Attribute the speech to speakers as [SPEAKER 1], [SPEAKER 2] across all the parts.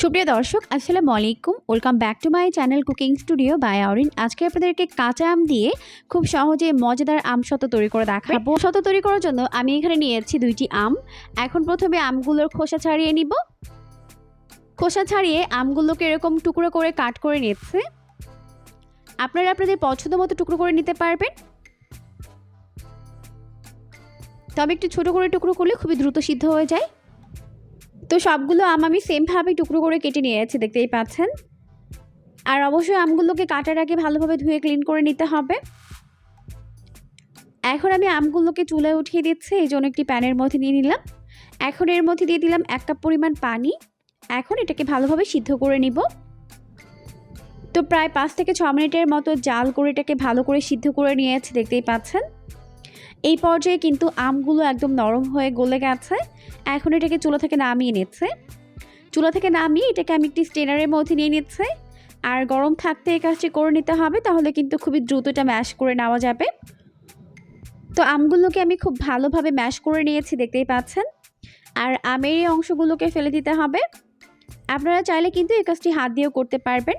[SPEAKER 1] সুপ্রিয় দর্শক আসসালামু আলাইকুম। Welcome back to my channel cooking studio by Aurin আজকে আপনাদেরকে কাঁচা আম দিয়ে খুব সহজে মজাদার আম শত তৈরি করে দেখাবো। শত তৈরি করার জন্য আমি এখানে নিয়েছি দুইটি আম। এখন প্রথমে আমগুলোর খোসা ছাড়িয়ে নিব। খোসা ছাড়িয়ে আমগুলোকে এরকম টুকরো করে কাট করে নিচ্ছে। আপনারা আপনাদের পছন্দ মতো টুকরো করে নিতে পারবেন। তবে একটু ছোট করে টুকরো করলে খুবই দ্রুত সিদ্ধ হয়ে যায়। তো সবগুলো আম আমি সেমভাবে টুকরো করে কেটে নিয়েছি, দেখতেই পাচ্ছেন। আর অবশ্যই আমগুলোকে কাটার আগে ভালোভাবে ধুয়ে ক্লিন করে নিতে হবে। এখন আমি আমগুলোকে চুলায় উঠিয়ে দিচ্ছি, এই জন্য একটি প্যানের মধ্যে নিয়ে নিলাম। এখন এর মধ্যে দিয়ে দিলাম এক কাপ পরিমাণ পানি। এখন এটাকে ভালোভাবে সিদ্ধ করে নিব। তো প্রায় পাঁচ থেকে ছ মিনিটের মতো জাল করে এটাকে ভালো করে সিদ্ধ করে নিয়েছি, দেখতেই পাচ্ছেন। এই পর্যায়ে কিন্তু আমগুলো একদম নরম হয়ে গলে গেছে। এখন এটাকে চুলা থেকে নামিয়ে নিচ্ছে। চুলা থেকে নামিয়ে এটাকে আমি একটি স্টেনারের মধ্যে নিয়ে নিচ্ছে। আর গরম থাকতে এই কাজটি করে নিতে হবে, তাহলে কিন্তু খুবই দ্রুত এটা ম্যাশ করে নেওয়া যাবে। তো আমগুলোকে আমি খুব ভালোভাবে ম্যাশ করে নিয়েছি, দেখতেই পাচ্ছেন। আর আমের এই অংশগুলোকে ফেলে দিতে হবে। আপনারা চাইলে কিন্তু এই কাজটি হাত দিয়েও করতে পারবেন।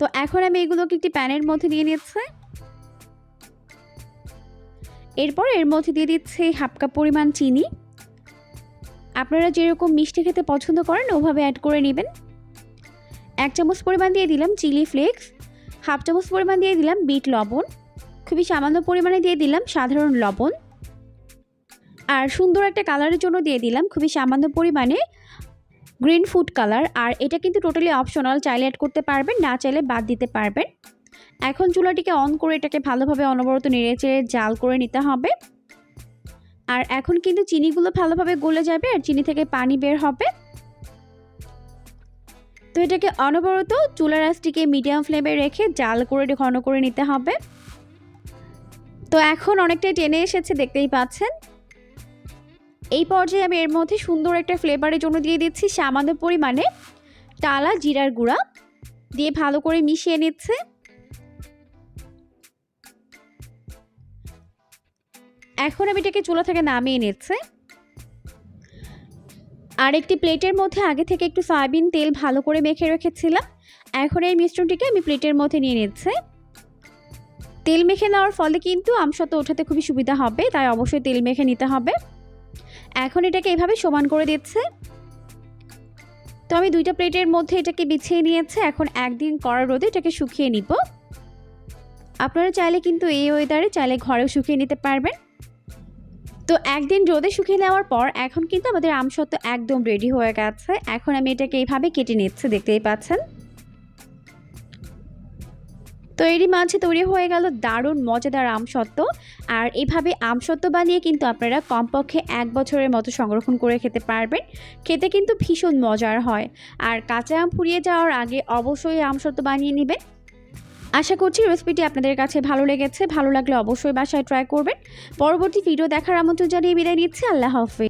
[SPEAKER 1] তো এখন আমি এগুলোকে একটি প্যানের মধ্যে নিয়ে নিচ্ছে। এরপর এর মধ্যে দিয়ে দিচ্ছে হাফ কাপ পরিমাণ চিনি। আপনারা যেরকম মিষ্টি খেতে পছন্দ করেন, ওভাবে অ্যাড করে নেবেন। এক চামচ পরিমাণ দিয়ে দিলাম চিলি ফ্লেক্স, হাফ চামচ পরিমাণ দিয়ে দিলাম বিট লবণ, খুবই সামান্য পরিমাণে দিয়ে দিলাম সাধারণ লবণ। আর সুন্দর একটা কালারের জন্য দিয়ে দিলাম খুবই সামান্য পরিমাণে গ্রিন ফুড কালার আর এটা কিন্তু টোটালি অপশনাল চাইলে অ্যাড করতে পারবেন, না চাইলে বাদ দিতে পারবেন। এখন চুলাটিকে অন করে এটাকে ভালোভাবে অনবরত নেড়ে চেড়ে জাল করে নিতে হবে। আর এখন কিন্তু চিনিগুলো ভালোভাবে গলে যাবে আর চিনি থেকে পানি বের হবে। তো এটাকে অনবরত চুলার আঁচটিকে মিডিয়াম ফ্লেমে রেখে জাল করে ঘন করে নিতে হবে। তো এখন অনেকটাই টেনে এসেছে, দেখতেই পাচ্ছেন। এই পর্যায়ে আমি এর মধ্যে সুন্দর একটা ফ্লেভারের জন্য দিয়ে দিচ্ছি সামান্য পরিমাণে টালা, জিরার গুঁড়া দিয়ে ভালো করে মিশিয়ে নিচ্ছে। এখন আমি এটাকে চুলা থেকে নামিয়ে নিচ্ছে। আর একটি প্লেটের মধ্যে আগে থেকে একটু সয়াবিন তেল ভালো করে মেখে রেখেছিলাম। এখন এই মিশ্রণটিকে আমি প্লেটের মধ্যে নিয়ে নিচ্ছে। তেল মেখে নেওয়ার ফলে কিন্তু আমসত্ব ওঠাতে খুবই সুবিধা হবে, তাই অবশ্যই তেল মেখে নিতে হবে। এখন এটাকে এভাবে সমান করে দিচ্ছে। তো আমি দুইটা প্লেটের মধ্যে এটাকে বিছিয়ে নিয়েছে, এখন একদিন কড়া রোদে এটাকে শুকিয়ে নিব। আপনারা চাইলে কিন্তু এই ওয়েদারে চাইলে ঘরেও শুকিয়ে নিতে পারবেন। তো একদিন রোদে শুকিয়ে নেওয়ার পর এখন কিন্তু আমাদের আমসত্ব একদম রেডি হয়ে গেছে। এখন আমি এটাকে এইভাবে কেটে নিচ্ছি, দেখতেই পাচ্ছেন। তো এরই মাঝে তৈরি হয়ে গেল দারুণ মজাদার আমসত্ব আর এইভাবে আমসত্ব বানিয়ে কিন্তু আপনারা কমপক্ষে এক বছরের মতো সংরক্ষণ করে খেতে পারবেন। খেতে কিন্তু ভীষণ মজার হয়। আর কাঁচা আম ফুরিয়ে যাওয়ার আগে অবশ্যই আমসত্ব বানিয়ে নেবেন। আশা করছি রেসিপিটি আপনাদের কাছে ভালো লেগেছে। ভালো লাগলে অবশ্যই বাসায় ট্রাই করবেন। পরবর্তী ভিডিও দেখার আমন্ত্রণ জানিয়ে বিদায় নিচ্ছি। আল্লাহ হাফিজ।